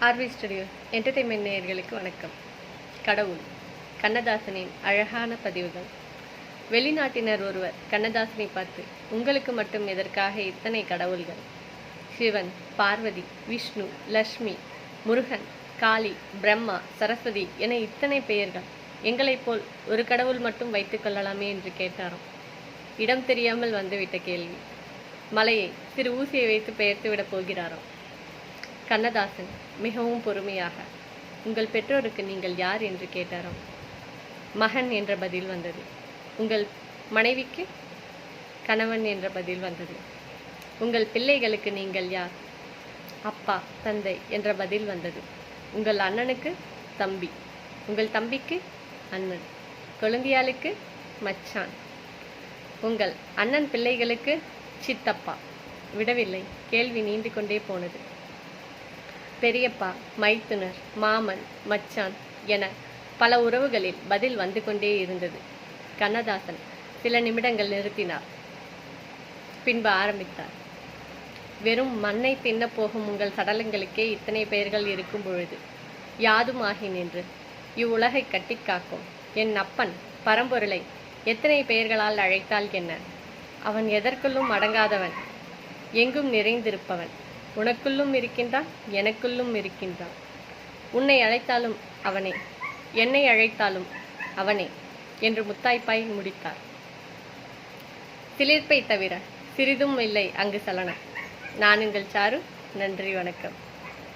RV studio entertainment நேயர்களுக்கு வணக்கம். கடவுள் கண்ணதாசனின் அழகான பதிவுகள். வெளிநாட்டினர் ஒருவர் கண்ணதாசனை பார்த்து உங்களுக்கு மட்டும் எதற்காக இத்தனை கடவுள்கள்? சிவன் பார்வதி விஷ்ணு லக்ஷ்மி முருகன் காளி பிரம்மா சரஸ்வதி என இத்தனை பெயர்கள். எங்களைப் போல் ஒரு கடவுள் மட்டும் வைத்துக் கொள்ளலாமே என்று கேட்டாராம். இடம் தெரியாமல் வந்துவிட்ட கேள்வி. மலையை சிறு ஊசியை வைத்து பெயர்த்து விடப் போகிறாராம். கண்ணதாசன் மிகவும் பொறுமையாக உங்கள் பெற்றோருக்கு நீங்கள் யார் என்று கேட்டாராம் மகன் என்ற பதில் வந்தது. உங்கள் மனைவிக்கு? கணவன் என்ற பதில் வந்தது. உங்கள் பிள்ளைகளுக்கு நீங்கள் யார்? அப்பா தந்தை என்ற பதில் வந்தது. உங்கள் அண்ணனுக்கு? தம்பி. உங்கள் தம்பிக்கு? அண்ணன். கொழுந்தியாளுக்கு? மச்சான். உங்கள் அண்ணன் பிள்ளைகளுக்கு? சித்தப்பா. விடவில்லை. கேள்வி நீண்டு கொண்டே போனது. பெரியப்பா மைத்துனர் மாமன் மச்சான் என பல உறவுகளில் பதில் வந்து கொண்டே இருந்தது. கண்ணதாசன் சில நிமிடங்கள் நிறுத்தினார். பின்பு ஆரம்பித்தார். வெறும் மண்ணை தின்னப் போகும் உங்கள் சடலங்களுக்கே இத்தனை பெயர்கள் இருக்கும் பொழுது யாதும் ஆகி நின்று இவ்வுலகை கட்டிக் காக்கும் என் அப்பன் பரம்பொருளை எத்தனை பெயர்களால் அழைத்தால் என்ன? அவன் எதற்குள்ளும் அடங்காதவன் எங்கும் நிறைந்திருப்பவன். உனக்குள்ளும் இருக்கின்றான் எனக்குள்ளும் இருக்கின்றான். உன்னை அழைத்தாலும் அவனே என்னை அழைத்தாலும் அவனே என்று முத்தாய்ப்பாய் முடித்தார். சிலிர்ப்பை தவிர சிறிதும் இல்லை அங்கு சலனம். நான் உங்கள் சாரு நன்றி வணக்கம்.